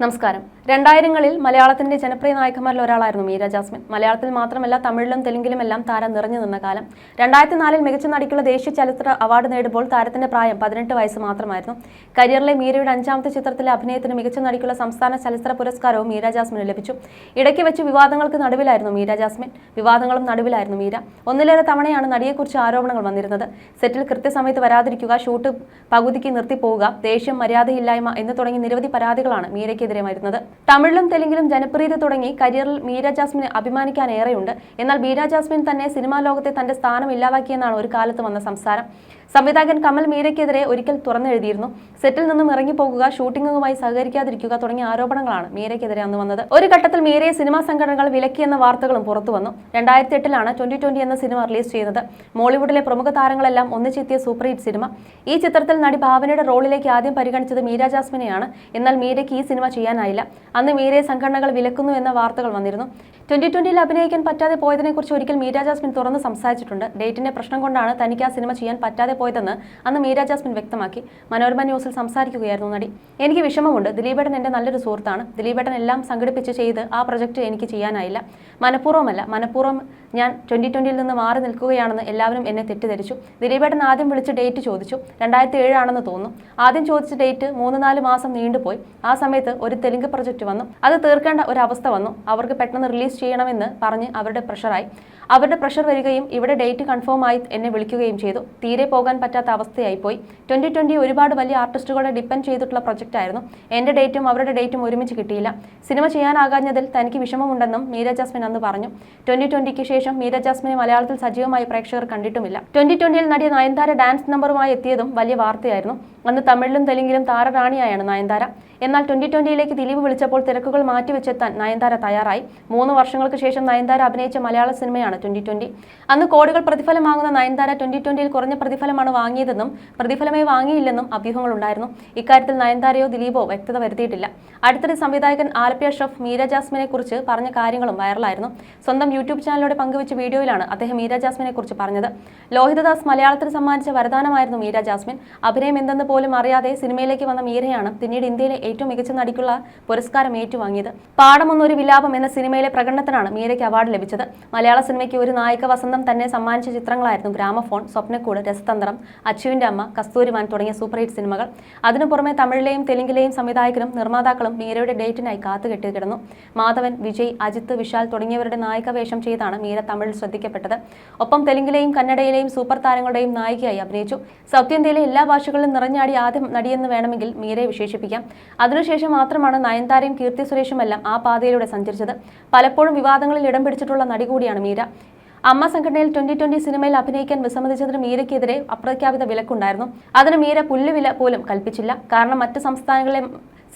നമസ്കാരം. രണ്ടായിരങ്ങളിൽ മലയാളത്തിന്റെ ജനപ്രിയ നായകന്മാരിൽ ഒരാളായിരുന്നു മീര ജാസ്മിൻ. മലയാളത്തിൽ മാത്രമല്ല തമിഴിലും തെലുങ്കിലുമെല്ലാം താരം നിറഞ്ഞു നിന്ന കാലം. രണ്ടായിരത്തി നാലിൽ മികച്ച നടിക്കുള്ള ദേശീയ ചലച്ചിത്ര അവാർഡ് നേടുമ്പോൾ താരത്തിന്റെ പ്രായം പതിനെട്ട് വയസ്സ് മാത്രമായിരുന്നു. കരിയറിലെ മീരയുടെ അഞ്ചാമത്തെ ചിത്രത്തിലെ അഭിനയത്തിന് മികച്ച നടിക്കുള്ള സംസ്ഥാന ചലച്ചിത്ര പുരസ്കാരവും മീര ജാസ്മിന് ലഭിച്ചു. ഇടയ്ക്ക് വെച്ച് വിവാദങ്ങൾക്ക് നടുവിലായിരുന്നു മീര ജാസ്മിൻ. വിവാദങ്ങളും നടുവിലായിരുന്നു മീര. ഒന്നിലേറെ തവണയാണ് നടിയെക്കുറിച്ച് ആരോപണങ്ങൾ വന്നിരുന്നത്. സെറ്റിൽ കൃത്യസമയത്ത് വരാതിരിക്കുക ഷൂട്ട് പകുതിക്ക് നിർത്തിപ്പോവുക ദേഷ്യം മര്യാദയില്ലായ്മ എന്ന് തുടങ്ങി നിരവധി പരാതികളാണ് വരുന്നത് തമിഴിലും തെലുങ്കിലും ജനപ്രീതി തുടങ്ങി കരിയറിൽ മീര ജാസ്മിന് അഭിമാനിക്കാൻ ഏറെയുണ്ട്. എന്നാൽ മീര ജാസ്മിൻ തന്നെ സിനിമാ ലോകത്തെ തന്റെ സ്ഥാനം ഇല്ലാതാക്കിയെന്നാണ് ഒരു കാലത്ത് വന്ന സംസാരം. സംവിധായകൻ കമൽ മീരയ്ക്കെതിരെ ഒരിക്കൽ തുറന്നെഴുതിയിരുന്നു. സെറ്റിൽ നിന്നും ഇറങ്ങിപ്പോകുക ഷൂട്ടിങ്ങുമായി സഹകരിക്കാതിരിക്കുക തുടങ്ങിയ ആരോപണങ്ങളാണ് മീരയ്ക്കെതിരെ അന്ന് വന്നത്. ഒരു ഘട്ടത്തിൽ മീരയെ സിനിമാ സംഘടനകൾ വിലക്കിയെന്ന വാർത്തകളും പുറത്തു വന്നു. രണ്ടായിരത്തി എട്ടിലാണ് ട്വന്റി ട്വന്റി എന്ന സിനിമ റിലീസ് ചെയ്യുന്നത് മോളിവുഡിലെ പ്രമുഖ താരങ്ങളെല്ലാം ഒന്നിച്ചെത്തിയ സൂപ്പർ ഹിറ്റ് സിനിമ. ഈ ചിത്രത്തിൽ നടി ഭാവനയുടെ റോളിലേക്ക് ആദ്യം പരിഗണിച്ചത് മീര ജാസ്മിനെയാണ്. എന്നാൽ മീരയ്ക്ക് ഈ സിനിമ ചെയ്യാനായില്ല. അന്ന് മീരയെ സംഘടനകൾ വിലക്കുന്നു എന്ന വാർത്തകൾ വന്നിരുന്നു. ട്വന്റി ട്വന്റിയിൽ അഭിനയിക്കാൻ പറ്റാതെ പോയതിനെക്കുറിച്ച് ഒരിക്കൽ മീര ജാസ്മിൻ തുറന്ന് സംസാരിച്ചിട്ടുണ്ട്. ഡേറ്റിന്റെ പ്രശ്നം കൊണ്ടാണ് തനിക്ക് ആ സിനിമ ചെയ്യാൻ പറ്റാതെ പോയതെന്ന് അന്ന് മീര ജാസ്മിൻ വ്യക്തമാക്കി. മനോരമ ന്യൂസിൽ സംസാരിക്കുകയായിരുന്നു നടി. എനിക്ക് വിഷമമുണ്ട്. ദിലീപേട്ടൻ എന്റെ നല്ലൊരു സുഹൃത്താണ്. ദിലീപേട്ടൻ എല്ലാം സംഘടിപ്പിച്ച് ചെയ്ത് ആ പ്രൊജക്റ്റ് എനിക്ക് ചെയ്യാനായില്ല. മനഃപൂർവമല്ല. മനഃപൂർവം ഞാൻ ട്വന്റി ട്വന്റിയിൽ നിന്ന് മാറി നിൽക്കുകയാണെന്ന് എല്ലാവരും എന്നെ തെറ്റിദ്ധരിച്ചു. ദിലീപേട്ടൻ ആദ്യം വിളിച്ച് ഡേറ്റ് ചോദിച്ചു. രണ്ടായിരത്തി ഏഴാണെന്ന് തോന്നുന്നു. ആദ്യം ചോദിച്ച ഡേറ്റ് മൂന്ന് നാല് മാസം നീണ്ടുപോയി. ആ സമയത്ത് ഒരു തെലുങ്ക് പ്രൊജക്റ്റ് വന്നു. അത് തീർക്കേണ്ട ഒരു അവസ്ഥ വന്നു. അവർക്ക് പെട്ടെന്ന് റിലീസ് ചെയ്യണമെന്ന് പറഞ്ഞ് അവരുടെ പ്രഷറായി അവരുടെ പ്രഷർ വരികയും ഇവിടെ ഡേറ്റ് കൺഫേം ആയി എന്നെ വിളിക്കുകയും ചെയ്തു. തീരെ പോകാൻ പറ്റാത്ത അവസ്ഥയായി പോയി. ട്വന്റി ട്വന്റി ഒരുപാട് വലിയ ആർട്ടിസ്റ്റുകളെ ഡിപ്പെൻഡ് ചെയ്തിട്ടുള്ള പ്രൊജക്റ്റ് ആയിരുന്നു. എന്റെ ഡേറ്റും അവരുടെ ഡേറ്റും ഒരുമിച്ച് കിട്ടിയില്ല. സിനിമ ചെയ്യാനാകാഞ്ഞതിൽ തനിക്ക് വിഷമമുണ്ടെന്നും മീര ജാസ്മിൻ അന്ന് പറഞ്ഞു. ട്വന്റി ട്വന്റിക്ക് ശേഷം മീര ജാസ്മിനെ മലയാളത്തിൽ സജീവമായി പ്രേക്ഷകർ കണ്ടിട്ടുമില്ല. ട്വന്റി ട്വന്റിയിൽ നടിയ നയൻതാര ഡാൻസ് നമ്പറുമായി എത്തിയതും വലിയ വാർത്തയായിരുന്നു. അന്ന് തമിഴിലും തെലുങ്കിലും താരറാണിയായാണ് നയൻതാര. എന്നാൽ ട്വന്റി ട്വന്റിയിലേക്ക് ദിലീപ് വിളിച്ചപ്പോൾ തിരക്കുകൾ മാറ്റിവെച്ചെത്താൻ നയൻതാര തയ്യാറായി. മൂന്ന് വർഷങ്ങൾക്ക് ശേഷം നയൻതാര അഭിനയിച്ച മലയാള സിനിമയാണ് ട്വന്റി ട്വന്റി. അന്ന് കോടികൾ പ്രതിഫലം വാങ്ങുന്ന നയൻതാര ട്വന്റി ട്വന്റിയിൽ കുറഞ്ഞ പ്രതിഫലമാണ് വാങ്ങിയതെന്നും പ്രതിഫലമേ വാങ്ങിയില്ലെന്നും അഭ്യൂഹങ്ങൾ ഉണ്ടായിരുന്നു ഇക്കാര്യത്തിൽ നയൻതാരയോ ദിലീപോ വ്യക്തത വരുത്തിയിട്ടില്ല. അടുത്തിടെ സംവിധായകൻ ആലപ്പിയ ഷെഫ് മീര ജാസ്മിനെ കുറിച്ച് പറഞ്ഞ കാര്യങ്ങളും വൈറലായിരുന്നു. സ്വന്തം യൂട്യൂബ് ചാനലിലൂടെ പങ്കുവച്ച വീഡിയോയിലാണ് അദ്ദേഹം മീര ജാസ്മിനെ കുറിച്ച് പറഞ്ഞത്. ലോഹിതദാസ് മലയാളത്തിന് സമ്മാനിച്ച വരദാനമായിരുന്നു മീര ജാസ്മിൻ. അഭിനയം എന്തെന്ന് പോലും അറിയാതെ സിനിമയിലേക്ക് വന്ന മീരയാണ് പിന്നീട് ഇന്ത്യയിലെ ഏറ്റവും മികച്ച നടിക്കുള്ള പുരസ്കാരം ഏറ്റുവാങ്ങിയത്. പാടമൊന്നൊരു വിലാപം എന്ന സിനിമയിലെ പ്രകടനത്തിനാണ് മീരയ്ക്ക് അവാർഡ് ലഭിച്ചത്. മലയാള സിനിമയ്ക്ക് ഒരു നായിക വസന്തം തന്നെ സമ്മാനിച്ച ചിത്രങ്ങളായിരുന്നു ഗ്രാമഫോൺ സ്വപ്നക്കൂട് രസതന്ത്രം അച്ചുവിന്റെ അമ്മ കസ്തൂരിമാൻ തുടങ്ങിയ സൂപ്പർ ഹിറ്റ് സിനിമകൾ. അതിനു പുറമെ തമിഴിലെയും തെലുങ്കിലെയും സംവിധായകരും നിർമ്മാതാക്കളും മീരയുടെ ഡേറ്റിനായി കാത്തുകെട്ടി കിടന്നു. മാധവൻ വിജയ് അജിത്ത് വിശാൽ തുടങ്ങിയവരുടെ നായിക വേഷം ചെയ്താണ് മീര തമിഴിൽ ശ്രദ്ധിക്കപ്പെട്ടത്. ഒപ്പം തെലുങ്കിലെയും കന്നഡയിലെയും സൂപ്പർ താരങ്ങളുടെയും നായികയായി അഭിനയിച്ചു. സൗത്ത് ഇന്ത്യയിലെ എല്ലാ ഭാഷകളിലും നിറഞ്ഞാടി ആദ്യം നടിയെന്ന് വേണമെങ്കിൽ മീരയെ വിശേഷിപ്പിക്കാം. അതിനുശേഷം മാത്രമാണ് നയൻതാരയും കീർത്തി സുരേഷുമെല്ലാം ആ പാതയിലൂടെ സഞ്ചരിച്ചത്. പലപ്പോഴും വിവാദങ്ങളിൽ ഇടം പിടിച്ചിട്ടുള്ള നടി കൂടിയാണ് മീര. അമ്മ സംഘടനയിൽ ട്വന്റി ട്വന്റി സിനിമയിൽ അഭിനയിക്കാൻ വിസമ്മതിച്ചതിന് മീരയ്ക്കെതിരെ അപ്രഖ്യാപിത വിലക്കുണ്ടായിരുന്നു. അതിന് മീര പുല്ലുവില പോലും കൽപ്പിച്ചില്ല. കാരണം മറ്റ് സംസ്ഥാനങ്ങളിലെ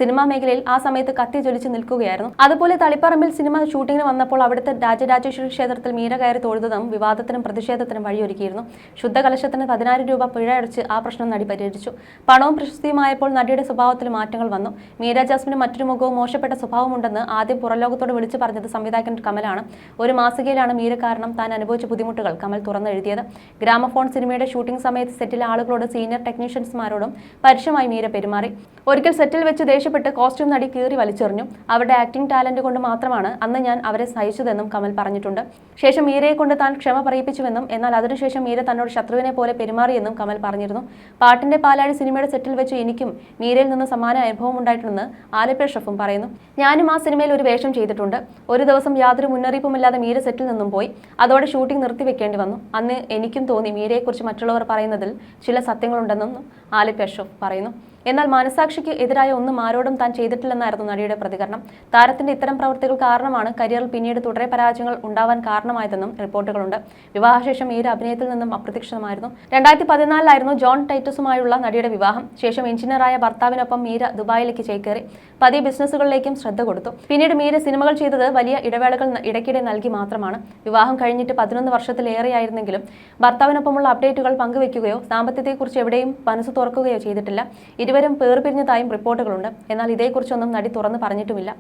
സിനിമാ മേഖലയിൽ ആ സമയത്ത് കത്തി ജ്വലിച്ച് നിൽക്കുകയായിരുന്നു. അതുപോലെ തളിപ്പറമ്പിൽ സിനിമ ഷൂട്ടിങ്ങിന് വന്നപ്പോൾ അവിടുത്തെ രാജരാജേശ്വരി ക്ഷേത്രത്തിൽ മീര കയറി തൊഴുതും വിവാദത്തിനും പ്രതിഷേധത്തിനും വഴിയൊരുക്കിയിരുന്നു. ശുദ്ധകലശത്തിന് പതിനായിരം രൂപ പിഴ അടച്ച് ആ പ്രശ്നം നടി പരിഹരിച്ചു. പണവും പ്രശസ്തിയുമായപ്പോൾ നടിയുടെ സ്വഭാവത്തിൽ മാറ്റങ്ങൾ വന്നു. മീര ജാസ്മിന് മറ്റൊരു മുഖവും മോശപ്പെട്ട സ്വഭാവമുണ്ടെന്ന് ആദ്യം പുറലോകത്തോട് വിളിച്ചു പറഞ്ഞത് സംവിധായകൻ കമലാണ്. ഒരു മാസികയിലാണ് മീര കാരണം താൻ അനുഭവിച്ച ബുദ്ധിമുട്ടുകൾ കമൽ തുറന്നെഴുതിയത്. ഗ്രാമഫോൺ സിനിമയുടെ ഷൂട്ടിംഗ് സമയത്ത് സെറ്റിലെ ആളുകളോട് സീനിയർ ടെക്നീഷ്യൻസ്മാരോടും പരുഷമായി മീര പെരുമാറി. ഒരിക്കൽ സെറ്റിൽ വെച്ച് ദേഷ്യപ്പെട്ട് കോസ്റ്റ്യൂം നടി കീറി വലിച്ചെറിഞ്ഞു. അവരുടെ ആക്ടിംഗ് ടാലന്റ് കൊണ്ട് മാത്രമാണ് അന്ന് ഞാൻ അവരെ സഹിച്ചതെന്നും കമൽ പറഞ്ഞിട്ടുണ്ട്. ശേഷം മീരയെ കൊണ്ട് താൻ ക്ഷമ പറയിപ്പിച്ചുവെന്നും എന്നാൽ അതിനുശേഷം മീര തന്നോട് ശത്രുവിനെ പോലെ പെരുമാറിയെന്നും കമൽ പറഞ്ഞിരുന്നു. പാട്ടിന്റെ പാലാഴി സിനിമയുടെ സെറ്റിൽ വെച്ച് എനിക്കും മീരയിൽ നിന്ന് സമാന അനുഭവം ഉണ്ടായിട്ടുണ്ടെന്ന് ആലപ്പുഴ ഷെഫും പറയുന്നു. ഞാനും ആ സിനിമയിൽ ഒരു വേഷം ചെയ്തിട്ടുണ്ട്. ഒരു ദിവസം യാതൊരു മുന്നറിയിപ്പുമില്ലാതെ മീര സെറ്റിൽ നിന്നും പോയി. അതോടെ ഷൂട്ടിംഗ് നിർത്തിവെക്കേണ്ടി വന്നു. അന്ന് എനിക്കും തോന്നി മീരയെക്കുറിച്ച് മറ്റുള്ളവർ പറയുന്നതിൽ ചില സത്യങ്ങളുണ്ടെന്നും ആലിപ് അഷ്റഫ് പറയുന്നു. എന്നാൽ മനസാക്ഷിക്ക് എതിരായ ഒന്നും ആരോടും താൻ ചെയ്തിട്ടില്ലെന്നായിരുന്നു നടിയുടെ പ്രതികരണം. താരത്തിന്റെ ഇത്തരം പ്രവൃത്തികൾ കാരണമാണ് കരിയറിൽ പിന്നീട് തുടരെ പരാജയങ്ങൾ ഉണ്ടാവാൻ കാരണമായതെന്നും റിപ്പോർട്ടുകളുണ്ട്. വിവാഹശേഷം ഈ ഒരു അഭിനയത്തിൽ നിന്നും അപ്രത്യക്ഷമായിരുന്നു രണ്ടായിരത്തി പതിനാലിലായിരുന്നു ജോൺ ടൈറ്റസുമായുള്ള നടിയുടെ വിവാഹം. ശേഷം എഞ്ചിനീയറായ ഭർത്താവിനൊപ്പം മീര ദുബായിലേക്ക് ചേക്കേറി പതിയെ ബിസിനസ്സുകളിലേക്കും ശ്രദ്ധ കൊടുത്തു. പിന്നീട് മീര സിനിമകൾ ചെയ്തത് വലിയ ഇടവേളകൾ ഇടയ്ക്കിടെ നൽകി മാത്രമാണ്. വിവാഹം കഴിഞ്ഞിട്ട് പതിനൊന്ന് വർഷത്തിലേറെയായിരുന്നെങ്കിലും ഭർത്താവിനൊപ്പമുള്ള അപ്ഡേറ്റുകൾ പങ്കുവെക്കുകയോ സാമ്പത്തികത്തെക്കുറിച്ച് എവിടെയും മനസ്സ് തുറക്കുകയോ ചെയ്തിട്ടില്ല. ഇരുവരും പേർപിരിഞ്ഞതായും റിപ്പോർട്ടുകളുണ്ട്. എന്നാൽ ഇതേക്കുറിച്ചൊന്നും നടി തുറന്നു പറഞ്ഞിട്ടുമില്ല.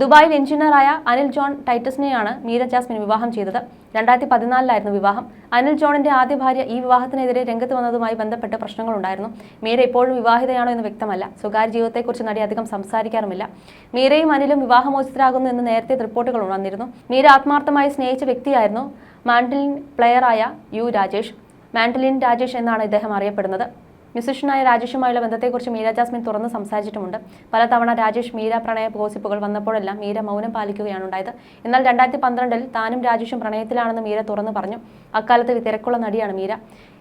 ദുബായിൽ എഞ്ചിനീയറായ അനിൽ ജോൺ ടൈറ്റസിനെയാണ് മീര ജാസ്മിൻ വിവാഹം ചെയ്തത്. രണ്ടായിരത്തി പതിനാലിലായിരുന്നു വിവാഹം. അനിൽ ജോണിന്റെ ആദ്യ ഭാര്യ ഈ വിവാഹത്തിനെതിരെ രംഗത്ത് വന്നതുമായി ബന്ധപ്പെട്ട് പ്രശ്നങ്ങളുണ്ടായിരുന്നു. മീര ഇപ്പോഴും വിവാഹിതയാണോ എന്ന് വ്യക്തമല്ല. സ്വകാര്യ ജീവിതത്തെക്കുറിച്ച് നടി അധികം സംസാരിക്കാറുമില്ല. മീരയും അനിലും വിവാഹമോചിതരാകുന്നു എന്ന് നേരത്തെ റിപ്പോർട്ടുകൾ വന്നിരുന്നു മീര ആത്മാർത്ഥമായി സ്നേഹിച്ച വ്യക്തിയായിരുന്നു മാൻഡലിൻ പ്ലെയറായ യു രാജേഷ്. മാൻഡലിൻ രാജേഷ് എന്നാണ് ഇദ്ദേഹം അറിയപ്പെടുന്നത്. മ്യൂസിഷ്യനായ രാജേഷുമായുള്ള ബന്ധത്തെക്കുറിച്ച് മീര ജാസ്മിൻ തുറന്ന് സംസാരിച്ചിട്ടുമുണ്ട്. പലതവണ രാജേഷ് മീര പ്രണയ ഗോസിപ്പുകൾ വന്നപ്പോഴെല്ലാം മീര മൗനം പാലിക്കുകയാണ് ഉണ്ടായത് എന്നാൽ രണ്ടായിരത്തി പന്ത്രണ്ടിൽ താനും രാജേഷും പ്രണയത്തിലാണെന്ന് മീര തുറന്നു പറഞ്ഞു. അക്കാലത്ത് തിരക്കുള്ള നടിയാണ് മീര.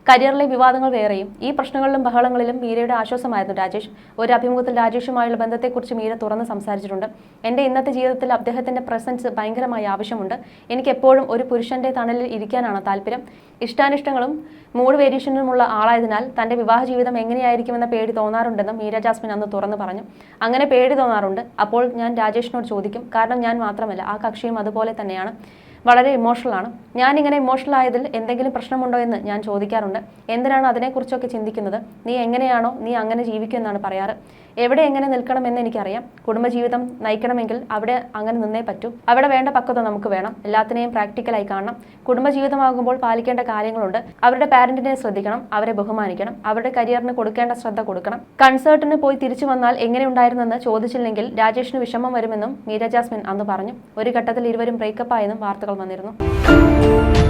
കരിയറിലെ വിവാദങ്ങൾ വേറെയും. ഈ പ്രശ്നങ്ങളിലും ബഹളങ്ങളിലും മീരയുടെ ആശ്വാസമായിരുന്നു രാജേഷ്. ഒരു അഭിമുഖത്തിൽ രാജേഷുമായുള്ള ബന്ധത്തെക്കുറിച്ച് മീര തുറന്ന് സംസാരിച്ചിട്ടുണ്ട്. എന്റെ ഇന്നത്തെ ജീവിതത്തിൽ അദ്ദേഹത്തിന്റെ പ്രസൻസ് ഭയങ്കരമായി ആവശ്യമുണ്ട്. എനിക്ക് എപ്പോഴും ഒരു പുരുഷന്റെ തണലിൽ ഇരിക്കാനാണ് താല്പര്യം. ഇഷ്ടാനിഷ്ടങ്ങളും മൂഡ് വേരിയേഷനുമുള്ള ആളായതിനാൽ തന്റെ വിവാഹ ജീവിതം എങ്ങനെയായിരിക്കുമെന്ന പേടി തോന്നാറുണ്ടെന്നും മീര ജാസ്മിൻ അന്ന് തുറന്നു പറഞ്ഞു. അങ്ങനെ പേടി തോന്നാറുണ്ട്. അപ്പോൾ ഞാൻ രാജേഷിനോട് ചോദിക്കും. കാരണം ഞാൻ മാത്രമല്ല ആ കക്ഷിയും അതുപോലെ തന്നെയാണ്. വളരെ ഇമോഷണലാണ് ഞാനിങ്ങനെ ഇമോഷണൽ ആയതിൽ എന്തെങ്കിലും പ്രശ്നമുണ്ടോ എന്ന് ഞാൻ ചോദിക്കാറുണ്ട്. എന്തിനാണ് അതിനെക്കുറിച്ചൊക്കെ ചിന്തിക്കുന്നത്? നീ എങ്ങനെയാണോ നീ അങ്ങനെ ജീവിക്കുമെന്നാണ് പറയാറ്. എവിടെ എങ്ങനെ നിൽക്കണമെന്ന് എനിക്കറിയാം. കുടുംബജീവിതം നയിക്കണമെങ്കിൽ അവിടെ അങ്ങനെ നിന്നേ പറ്റൂ. അവിടെ വേണ്ട പക്വത നമുക്ക് വേണം. എല്ലാത്തിനെയും പ്രാക്ടിക്കലായി കാണണം. കുടുംബജീവിതമാകുമ്പോൾ പാലിക്കേണ്ട കാര്യങ്ങളുണ്ട്. അവരുടെ പാരന്റിനെ ശ്രദ്ധിക്കണം. അവരെ ബഹുമാനിക്കണം. അവരുടെ കരിയറിന് കൊടുക്കേണ്ട ശ്രദ്ധ കൊടുക്കണം. കൺസേർട്ടിന് പോയി തിരിച്ചു വന്നാൽ എങ്ങനെ ഉണ്ടായിരുന്നെന്ന് ചോദിച്ചില്ലെങ്കിൽ രാജേഷിന് വിഷമം വരുമെന്നും മീര ജാസ്മിൻ അന്ന് പറഞ്ഞു. ഒരു ഘട്ടത്തിൽ ഇരുവരും ബ്രേക്കപ്പ് ആയെന്നും വാർത്തകൾ manera, ¿no?